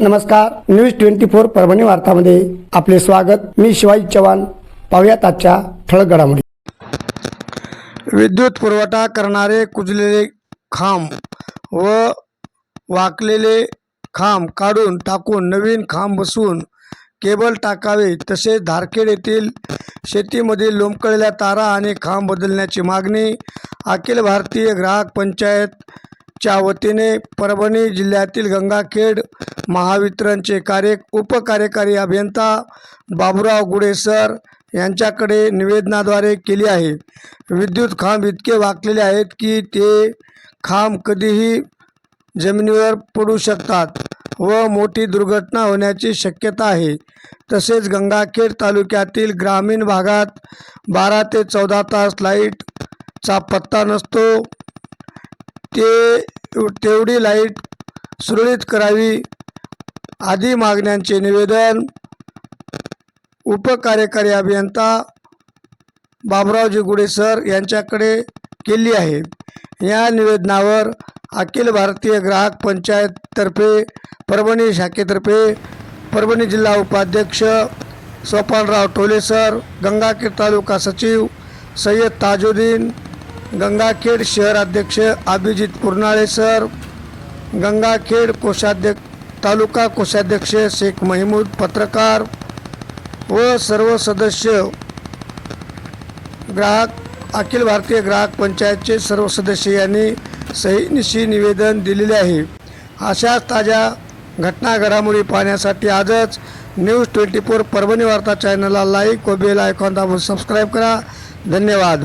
नमस्कार news twenty four Parbhani वार्तामध्ये आपले स्वागत. मी शिवाजी चव्हाण. पाहुयात आजच्या ठळक घडामोडी. विद्युत पुरवठा करणारे कुजलेले खांब व वाकलेले खांब काढून टाकून नवीन खांब बसवून केबल टाकावे तसेच धारखेड येथील शेतीमधील लोंबकळलेल्या तारा आणि खांब बदलण्याची मागणी अखिल भारतीय ग्राहक पंचायत च्या वतीने परभणी जिल्ह्यातील गंगाखेड महावितरणचे कार्य उपकार्यकारी अभियंता बाबुराव गुडे सर यांच्याकडे निवेदनाद्वारे केली आहे. विद्युत खांब इतके वाकलेले आहेत की ते खांब कधीही जमिनीवर पडू शकतात व मोठी दुर्घटना होण्याची शक्यता आहे. तसेच गंगाखेड तालुक्यातील ग्रामीण भागात बारा ते चौदा तास लाईटचा पत्ता नसतो. ते तेवढी लाइट सुरळीत करावी. आदी मागण्यांचे निवेदन उपकार्यकारी अभियंता बाबरावजी गुडे सर यांच्याकडे केली आहे. या निवेदनावर अखिल भारतीय ग्राहक पंचायततर्फे परभणी शाखेतर्फे परभणी जिल्हा उपाध्यक्ष सोपानराव टोले सर गंगाखेड तालुका सचिव सय्यद ताजुद्दीन गंगाखेड शहर अध्यक्ष अभिजित पुरनाळे सर गंगाखेड कोषाध्यक्ष तालुका कोषाध्यक्ष शेख महमूद पत्रकार व सर्व सदस्य ग्राहक अखिल भारतीय ग्राहक पंचायतचे सर्व सदस्य यांनी सहीनिशी निवेदन दिलेले आहे. अशाच ताज्या घटना घडामोडी पाहण्यासाठी आजच न्यूज ट्वेंटी फोर परभणी वार्ता चॅनलला लाईक व बेल आयकॉन दाबून सबस्क्राईब करा. धन्यवाद.